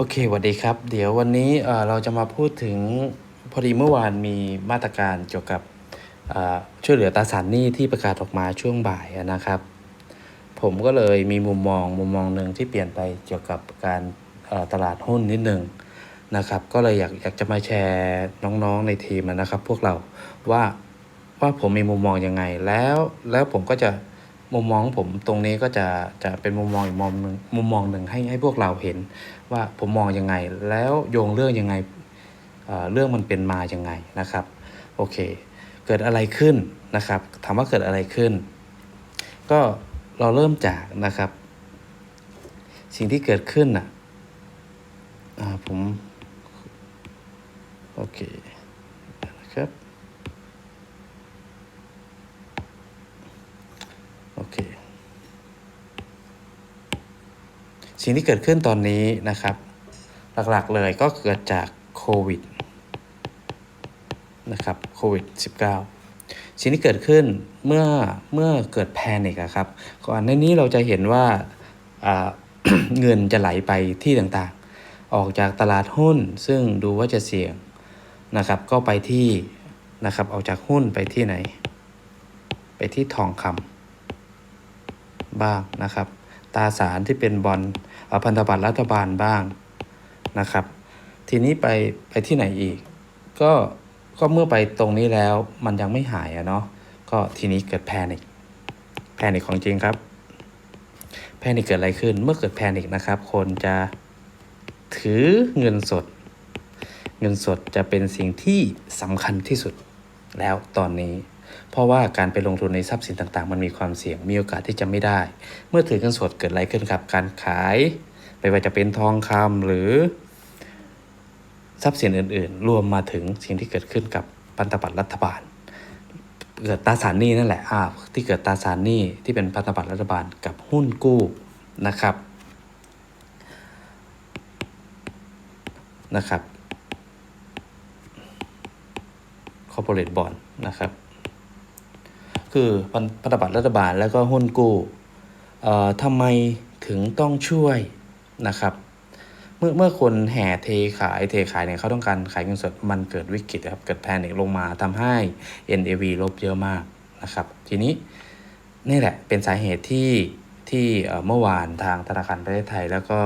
โอเคสวัสดีครับ เดี๋ยววันนี้เอ่อเราจะมาพูดถึงพอดีเมื่อวานมีมาตรการเกี่ยวกับเอ่อช่วยเหลือตราสารหนี้ที่ประกาศออกมาช่วงบ่ายนะครับ ผมก็เลยมีมุมมองมุมมองหนึ่งที่เปลี่ยนไปเกี่ยวกับการเอ่อตลาดหุ้นนิดหนึ่งนะครับ ก็เลยอยากอยากจะมาแชร์น้องๆในทีมนะครับ พวกเราว่าว่าผมมีมุมมองยังไงแล้วแล้วผมก็จะ มุมมองของผมตรงนี้ก็จะจะเป็นมุมมองอีกมุมหนึ่งมุมมองหนึ่งให้ให้พวกเราเห็นว่าผมมองยังไง แล้วโยงเรื่องยังไงเอ่อเรื่องมันเป็นมายังไงนะครับโอเค เกิดอะไรขึ้นนะครับถามว่าเกิดอะไรขึ้น ก็เราเริ่มจากนะครับ สิ่งที่เกิดขึ้นน่ะผมโอเคนะครับโอเค สิ่งที่เกิดขึ้นตอนนี้นะครับ หลักๆเลยก็เกิดจากโควิดนะครับโควิด -19 สิ่งที่เกิดขึ้นเมื่อเมื่อเกิดแพนิกครับก่อนในนี้เราจะเห็นว่าเงินจะไหลไปที่ต่างๆ ออกจากตลาดหุ้นซึ่งดูว่าจะเสี่ยงนะครับก็ไปที่นะครับออกจากหุ้นไปที่ไหน ไปที่ทองคำบ้างนะครับตราสารที่เป็นบอล พันธบัตรรัฐบาลบ้างนะครับ ทีนี้ไปไปที่ไหนอีก ก็ก็เมื่อไปตรงนี้แล้วมันยังไม่หายอะเนาะก็ทีนี้เกิดแพนิคแพนิคของจริงครับ แพนิคเกิดอะไรขึ้น เมื่อเกิดแพนิคนะครับ คนจะถือเงินสด เงินสดจะเป็นสิ่งที่สำคัญที่สุดแล้วตอนนี้ เพราะว่าการไปลงทุนในทรัพย์สินต่างๆ มันมีความเสี่ยงมีโอกาสที่จะไม่ได้ เมื่อถือเงินสดเกิดอะไรขึ้นครับการขาย ไม่ว่าจะเป็นทองคำหรือ ทรัพย์สินอื่น ๆ รวมมาถึงสิ่งที่เกิดขึ้นกับพันธบัตรรัฐบาล เกิดตราสารหนี้นั่นแหละอ่าที่เกิดตราสารหนี้ที่เป็นพันธบัตรรัฐบาลกับหุ้นกู้นะครับนะครับ corporate bond นะครับ คือพันธบัตรรัฐบาลแล้วก็หุ้นกู้เอ่อทำไมถึงต้องช่วยนะครับ เมื่อเมื่อคนแห่เทขายเทขายเนี่ยเขาต้องการขายเงินสดมันเกิดวิกฤตครับเกิดแพนิคลงมาทำให้ NAV ลบเยอะมากนะครับ ทีนี้นี่แหละเป็นสาเหตุที่ที่เมื่อวานทางธนาคารประเทศไทยแล้วก็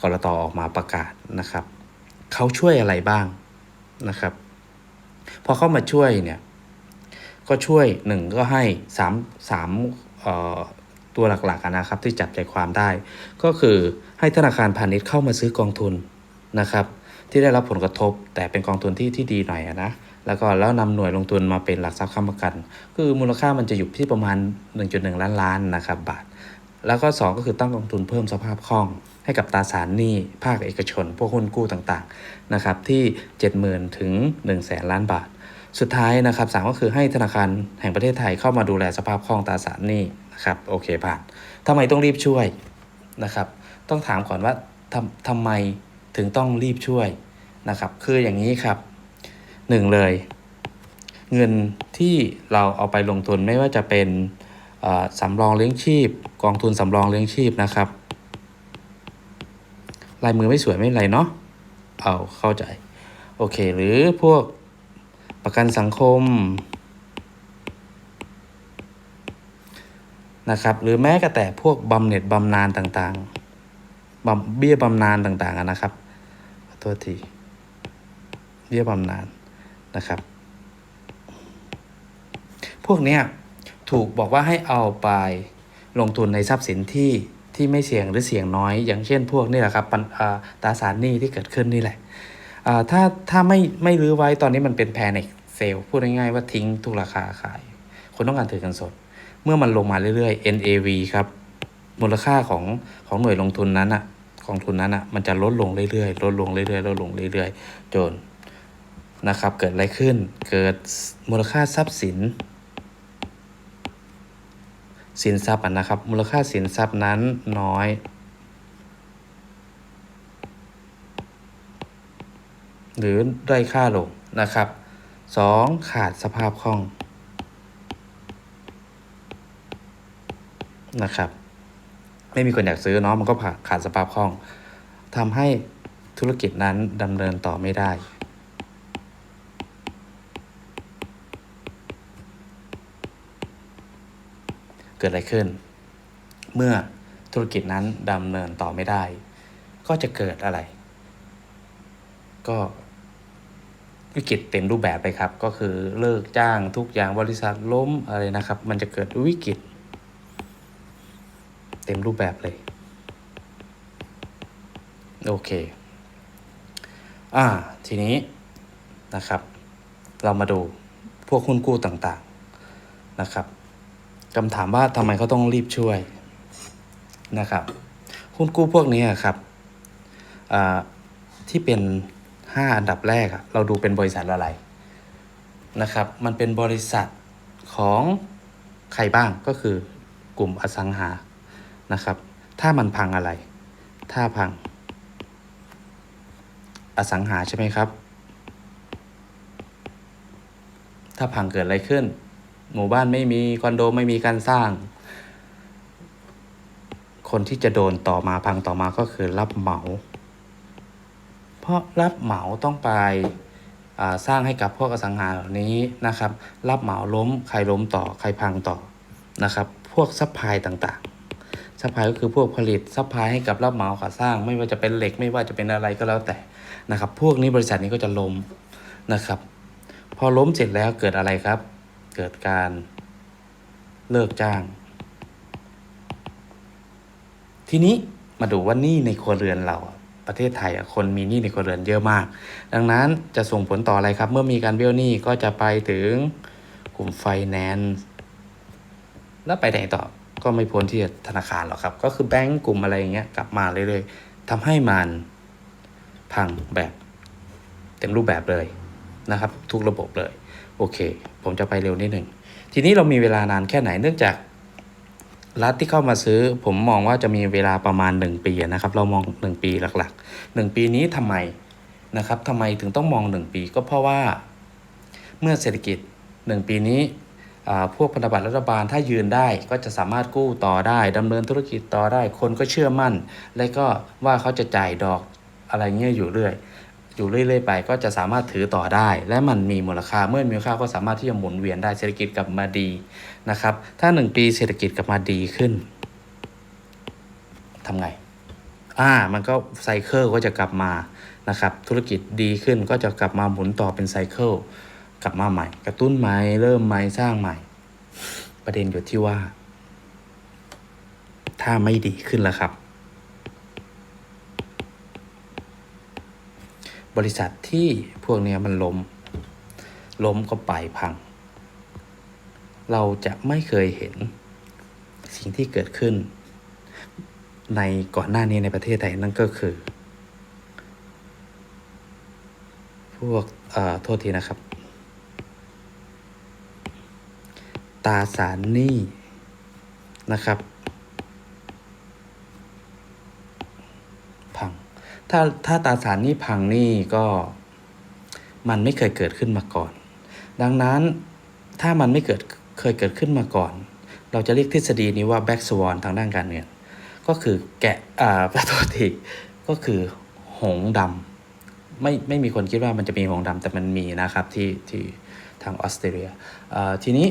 กรตอออกมาประกาศนะครับเขาช่วยอะไรบ้างนะครับ พอเข้ามาช่วยเนี่ย ก็ช่วยหนึ่งก็ให้สามสามตัวหลักๆนะครับที่จับใจความได้ ก็คือให้ธนาคารพาณิชย์เข้ามาซื้อกองทุนนะครับที่ได้รับผลกระทบแต่เป็นกองทุนที่ที่ดีหน่อยนะแล้วก็แล้วนำหน่วยลงทุนมาเป็นหลักทรัพย์ค้ำประกัน คือมูลค่ามันจะอยู่ที่ประมาณ 1.1 ล้านล้านนะครับบาท แล้วก็ 2 ก็คือตั้งกองทุนเพิ่มสภาพคล่อง ให้กับตราสารหนี้ภาคเอกชน พวกหุ้นกู้ต่างๆนะครับที่ 70,000 ถึง 1 0 0 0 0แสนล้านบาท สุดท้ายนะครับสามก็คือให้ธนาคารแห่งประเทศไทยเข้ามาดูแลสภาพคล่องตราสารหนี้นะครับโอเคผ่านทำไมต้องรีบช่วยนะครับ ต้องถามก่อนว่าทำทำไมถึงต้องรีบช่วยนะครับ คืออย่างนี้ครับหนึ่งเลย เงินที่เราเอาไปลงทุนไม่ว่าจะเป็นสำรองเลี้ยงชีพ กองทุนสำรองเลี้ยงชีพนะครับลายมือไม่สวยไม่เป็นไรเนาะเอาเข้าใจ โอเค หรือพวก ประกันสังคมนะครับหรือแม้กระแต่พวกบำเหน็จบำนาญต่างๆบำเบี้ยบำนาญต่างๆนะครับขอโทษทีเบี้ยบำนาญนะครับ พวกเนี้ยถูกบอกว่าให้เอาไปลงทุนในทรัพย์สินที่ที่ไม่เสี่ยงหรือเสี่ยงน้อย อย่างเช่นพวกนี่แหละครับตราสารหนี้ที่เกิดขึ้นนี่แหละ ถ้าถ้าไม่ไม่รื้อไว้ตอนนี้มันเป็นแพนิคเซลพูดง่ายๆว่าทิ้งทุกราคาขาย คนต้องการถือเงินสด เมื่อมันลงมาเรื่อยๆ NAV ครับมูลค่าของของหน่วยลงทุนนั้นอะกองทุนนั้นอะมันจะลดลงเรื่อยๆลดลงเรื่อยๆลดลงเรื่อยๆจนนะครับ เกิดอะไรขึ้นเกิดมูลค่าทรัพย์สิน สินทรัพย์นะครับ มูลค่าสินทรัพย์นั้นน้อย หรือด้อยค่าลงนะครับสองขาดสภาพคล่องนะครับ ไม่มีคนอยากซื้อเนาะมันก็ขาดสภาพคล่องทำให้ธุรกิจนั้นดำเนินต่อไม่ได้เกิดอะไรขึ้น เมื่อธุรกิจนั้นดำเนินต่อไม่ได้ ก็จะเกิดอะไร ก็ วิกฤตเต็มรูปแบบเลยครับ ก็คือเลิกจ้างทุกอย่างบริษัทล้มอะไรนะครับ มันจะเกิดวิกฤตเต็มรูปแบบเลย โอเค อ่า ทีนี้นะครับ เรามาดูพวกหุ้นกู้ต่างๆนะครับคำถามว่าทำไมเขาต้องรีบช่วยนะครับหุ้นกู้พวกนี้ครับที่เป็น 5 อันดับแรกอะเราดูเป็นบริษัทอะไรนะครับ มันเป็นบริษัทของใครบ้างก็คือกลุ่มอสังหานะครับ ถ้ามันพังอะไร ถ้าพัง อสังหาใช่ไหมครับ ถ้าพังเกิดอะไรขึ้น หมู่บ้านไม่มีคอนโดไม่มีการสร้าง คนที่จะโดนต่อมาพังต่อมาก็คือรับเหมา เพราะรับเหมาต้องไปสร้างให้กับพวกอสังหาเหล่านี้นะครับ รับเหมาล้มใครล้มต่อใครพังต่อนะครับ พวกซัพพลายต่างๆซัพพลายก็คือพวกผลิตซัพพลายให้กับรับเหมาก่อสร้าง ไม่ว่าจะเป็นเหล็กไม่ว่าจะเป็นอะไรก็แล้วแต่นะครับ พวกนี้บริษัทนี้ก็จะล้มนะครับ พอล้มเสร็จแล้วเกิดอะไรครับ เกิดการเลิกจ้าง ทีนี้มาดูว่านี้ในครัวเรือนเรา ประเทศไทยคนมีหนี้ในครัวเรือนเยอะมาก ดังนั้นจะส่งผลต่ออะไรครับ เมื่อมีการเบี้ยวหนี้ก็จะไปถึงกลุ่มไฟแนนซ์แล้วไปไหนต่อก็ไม่พ้นที่จะธนาคารหรอกครับ ก็คือแบงก์กลุ่มอะไรอย่างเงี้ยกลับมาเรื่อยๆทำให้มันพังแบบเต็มรูปแบบเลยนะครับ ทุกระบบเลย โอเค ผมจะไปเร็วนิดหนึ่งทีนี้เรามีเวลานานแค่ไหนเนื่องจาก รัฐที่เข้ามาซื้อ ผมมองว่าจะมีเวลาประมาณ 1 ปีนะครับ เรามอง 1 ปีหลักๆ 1 ปีนี้ทำไมนะครับทำไมถึงต้องมอง 1 ปีก็เพราะว่า เมื่อเศรษฐกิจ 1 ปีนี้พวกพันธบัตรรัฐบาลถ้ายืนได้ก็จะสามารถกู้ต่อได้ดำเนินธุรกิจต่อได้ คนก็เชื่อมั่น และก็ว่าเขาจะจ่ายดอกอะไรเงี้ยอยู่เรื่อย อยู่เรื่อยๆไปก็จะสามารถถือต่อได้ และมันมีมูลค่าเมื่อมีมูลค่าก็สามารถที่จะหมุนเวียนได้เศรษฐกิจกลับมาดีนะครับ ถ้า 1 ปีเศรษฐกิจกลับมาดีขึ้นทำไงอ่ามันก็ไซเคิลก็จะกลับมานะครับ ธุรกิจดีขึ้นก็จะกลับมาหมุนต่อเป็นไซเคิลกลับมาใหม่ กระตุ้นใหม่เริ่มใหม่สร้างใหม่ ประเด็นอยู่ที่ว่า ถ้าไม่ดีขึ้นแล้วครับ บริษัทที่พวกเนี้ยมันล้ม ล้มก็ไปพัง เราจะไม่เคยเห็นสิ่งที่เกิดขึ้น ในก่อนหน้านี้ในประเทศไทยนั่นก็คือ พวกโทษทีนะครับ ตาสารหนี้นะครับ พัง ถ้าถ้าตาสารนี้พังนี่ก็มันไม่เคยเกิดขึ้นมาก่อน ดังนั้นถ้ามันไม่เกิดเคยเกิดขึ้นมาก่อน เราจะเรียกทฤษฎีนี้ว่า black swan ทางด้านการเงินก็คือแกะอ่าประตูทีก็คือหงส์ดำไม่ไม่มีคนคิดว่ามันจะมีหงส์ดำแต่มันมีนะครับที่ที่ทางออสเตรเลียทีนี้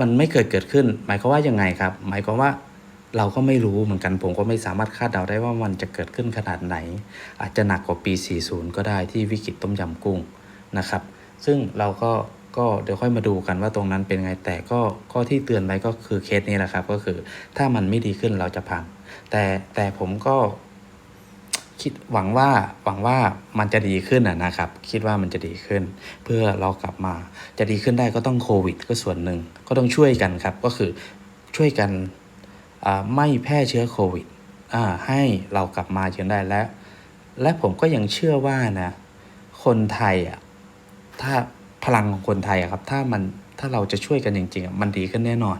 มันไม่เคยเกิดขึ้น หมายความว่ายังไงครับ หมายความว่า เราก็ไม่รู้เหมือนกันผมก็ไม่สามารถคาดเดาได้ว่ามันจะเกิดขึ้นขนาดไหน อาจจะหนักกว่าปี 40 ก็ได้ที่วิกฤตต้มยำกุ้งนะครับ ซึ่งเราก็ก็เดี๋ยวค่อยมาดูกันว่าตรงนั้นเป็นไงแต่ก็ก็ที่เตือนไว้ก็คือเคสนี้แหละครับ ก็คือถ้ามันไม่ดีขึ้นเราจะพังแต่แต่ผมก็คิดหวังว่าหวังว่ามันจะดีขึ้นนะครับ คิดว่ามันจะดีขึ้น เพื่อเรากลับมา จะดีขึ้นได้ก็ต้องโควิด ก็ส่วนหนึ่งก็ต้องช่วยกันครับ ก็คือช่วยกัน ไม่แพร่เชื้อโควิดให้เรากลับมาจนได้และ และผมก็ยังเชื่อว่านะคนไทยอะถ้าพลังของคนไทยครับ ถ้ามันถ้าเราจะช่วยกันจริงๆอะมันดีขึ้นแน่นอน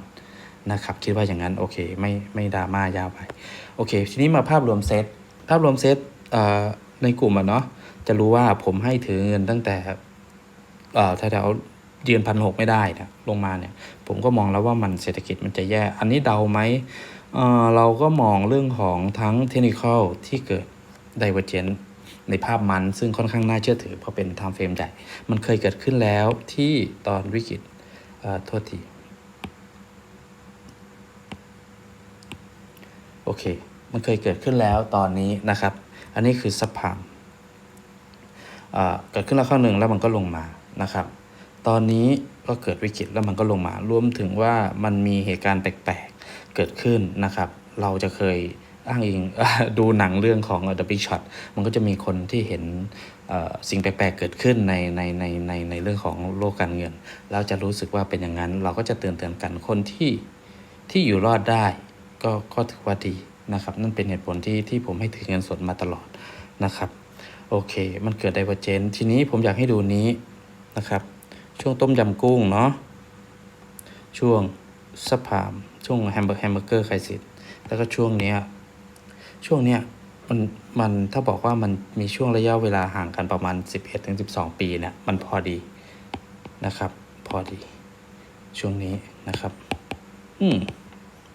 นะครับ คิดว่าอย่างนั้นโอเคไม่ไม่ดราม่ายาวไป โอเค ทีนี้มาภาพรวมเซตภาพรวมเซตในกลุ่มอะเนาะจะรู้ว่าผมให้ถือเงินตั้งแต่เอ่อแถวๆ ยืนพันหกไม่ได้นะลงมาเนี่ย ผมก็มองแล้วว่ามันเศรษฐกิจมันจะแย่ อันนี้เดาไหมเเราก็มองเรื่องของทั้งเทคนิคอลที่เกิด divergence ในภาพมันซึ่งค่อนข้างน่าเชื่อถือเพราะเป็นไทม์เฟรมใหญ่ มันเคยเกิดขึ้นแล้วที่ตอนวิกฤตโทษทีโอเค มันเคยเกิดขึ้นแล้วตอนนี้นะครับ อันนี้คือซับพามเกิดขึ้นแล้วข้างหนึ่งแล้วมันก็ลงมานะครับ ตอนนี้ก็เกิดวิกฤตแล้วมันก็ลงมารวมถึงว่ามันมีเหตุการณ์แปลกๆเกิดขึ้นนะครับ เราจะเคยอ้างอิงดูหนังเรื่องของ The Big Shot มันก็จะมีคนที่เห็นสิ่งแปลกๆเกิดขึ้นในในในในในเรื่องของโลกการเงิน เราจะรู้สึกว่าเป็นอย่างนั้น เราก็จะเตือนเตือนกันคนที่ที่อยู่รอดได้ ก็ก็ถือว่าดีนะครับ นั่นเป็นเหตุผลที่ที่ผมให้ถือเงินสดมาตลอดนะครับ โอเค มันเกิดไดเวอร์เจนทีนี้ผมอยากให้ดูนี้นะครับ ช่วงต้มยำกุ้งเนาะช่วงซัพพามช่วงแฮมเบอร์แฮมเบอร์เกอร์ไคซิสแล้วก็ช่วงเนี้ยช่วงเนี้ยมันมันถ้าบอกว่ามันมีช่วงระยะเวลาห่างกันประมาณ 11-12 ปีเนี่ยมันพอดีนะครับ พอดี ช่วงนี้นะครับ อืม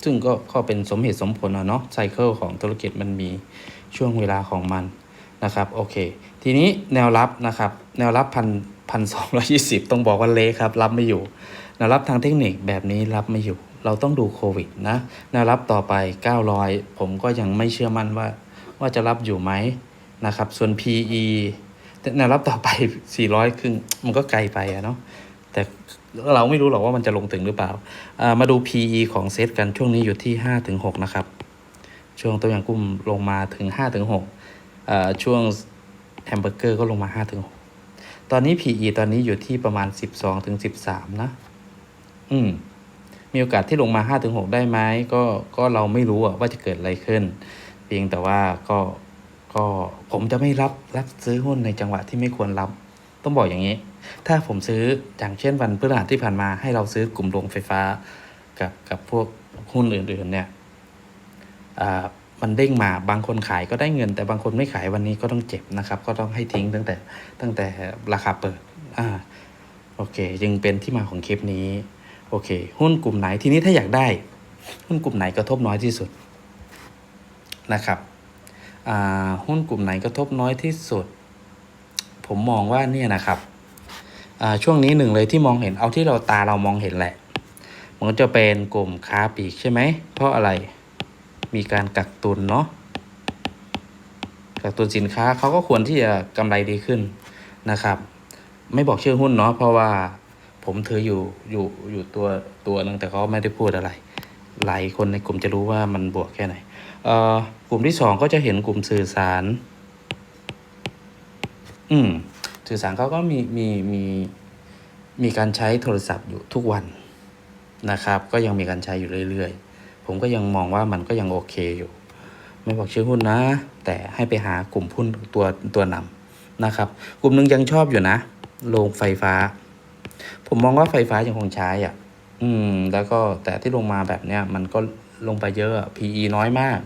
ซึ่งก็ก็เป็นสมเหตุสมผลอะเนาะไซเคิลของธุรกิจมันมีช่วงเวลาของมันนะครับ โอเค ทีนี้แนวรับนะครับ แนวรับพัน พันสองยี่สิบต้องบอกว่าเละครับ รับไม่อยู่แนวรับทางเทคนิคแบบนี้รับไม่อยู่ เราต้องดูโควิดนะแนวรับต่อไป 900 ผมก็ยังไม่เชื่อมั่นว่า ว่าจะรับอยู่ไหมนะครับ ส่วน PE แนวรับต่อไป 400 ครึ่ง มันก็ไกลไปอะเนาะแต่เราไม่รู้หรอกว่ามันจะลงถึงหรือเปล่าามาดู PE ของเซตกันช่วงนี้อยู่ที่5ถึง6นะครับ ช่วงตัวอย่างกุ้มลงมาถึง5ถึง6ช่วงแฮมเบอร์เกอร์ก็ลงมา5ถึง6 ตอนนี้ PE ตอนนี้อยู่ที่ประมาณ 12ถึง13 นะ อืม มีโอกาสที่ลงมา 5 ถึง 6 ได้ไหมก็ก็เราไม่รู้ว่าจะเกิดอะไรขึ้น เพียงแต่ว่าก็ก็ผมจะไม่รับรับซื้อหุ้นในจังหวะที่ไม่ควรรับ ต้องบอกอย่างนี้ ถ้าผมซื้ออย่างเช่นวันพฤหัสที่ผ่านมาให้เราซื้อกลุ่มโรงไฟฟ้า กับกับพวกหุ้นอื่น ๆ เนี่ยอ่า มันเด้งมาบางคนขายก็ได้เงิน แต่บางคนไม่ขายวันนี้ก็ต้องเจ็บนะครับ ก็ต้องให้ทิ้งตั้งแต่ตั้งแต่ราคาเปิดอ่าโอเคจึงเป็นที่มาของคลิปนี้โอเค หุ้นกลุ่มไหนทีนี้ถ้าอยากได้ หุ้นกลุ่มไหนกระทบน้อยที่สุดนะครับอ่าหุ้นกลุ่มไหนกระทบน้อยที่สุด ผมมองว่าเนี่ยนะครับอ่าช่วงนี้หนึ่งเลยที่มองเห็นเอาที่เราตาเรามองเห็นแหละ มันก็จะเป็นกลุ่มค้าปลีกใช่ไหมเพราะอะไร มีการกักตุนเนาะกักตุนสินค้าเขาก็ควรที่จะกำไรดีขึ้นนะครับ ไม่บอกชื่อหุ้นเนาะเพราะว่าผมถืออยู่อยู่อยู่ตัวตัวหนึงแต่เขาไม่ได้พูดอะไร หลายคนในกลุ่มจะรู้ว่ามันบวกแค่ไหนเอ่อกลุ่มที่สองก็จะเห็นกลุ่มสื่อสาร อืมสื่อสารเขาก็มีมีมีมีการใช้โทรศัพท์อยู่ทุกวันนะครับ ก็ยังมีการใช้อยู่เรื่อยๆ ผมก็ยังมองว่ามันก็ยังโอเคอยู่ ไม่บอกชื่อหุ้นนะ แต่ให้ไปหากลุ่มหุ้นตัวตัวนำนะครับ กลุ่มหนึ่งยังชอบอยู่นะโรงไฟฟ้า ผมมองว่าไฟฟ้ายังคงใช้อะ อืม แล้วก็แต่ที่ลงมาแบบเนี้ยมันก็ลงไปเยอะ PE น้อยมาก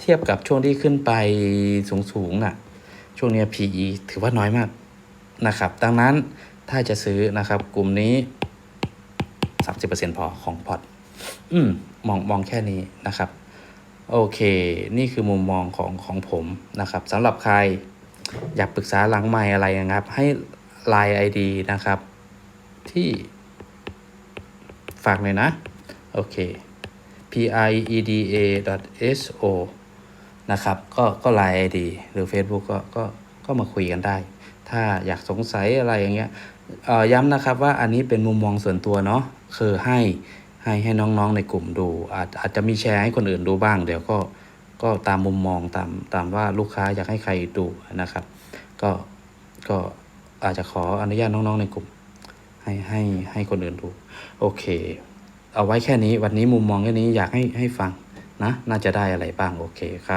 เทียบกับช่วงที่ขึ้นไปสูงๆน่ะ ช่วงเนี้ย PE ถือว่าน้อยมากนะครับ ดังนั้นถ้าจะซื้อนะครับ กลุ่มนี้ 30%พอของพอร์ตอืม มองมองแค่นี้นะครับ โอเค นี่คือมุมมองของของผมนะครับสำหรับใครอยากปรึกษาหลังใหม่อะไรนะครับ ให้ Line ID นะครับ ที่ฝากหน่อยนะ โอเค p i e d a s o นะครับ ก็ก็ Line ID หรือ Facebook ก็ก็ก็มาคุยกันได้ ถ้าอยากสงสัยอะไรอย่างเงี้ยย้ำนะครับว่าอันนี้เป็นมุมมองส่วนตัวเนาะคือให้ ให้ให้น้องๆในกลุ่มดู อาจอาจจะมีแชร์ให้คนอื่นดูบ้าง เดี๋ยวก็ก็ตามมุมมองตามตามว่าลูกค้าอยากให้ใครดูนะครับ ก็ก็อาจจะขออนุญาตน้องๆในกลุ่ม ให้ให้ให้คนอื่นดู โอเค เอาไว้แค่นี้วันนี้มุมมองแค่นี้อยากให้ให้ฟังนะ น่าจะได้อะไรบ้างโอเคครับ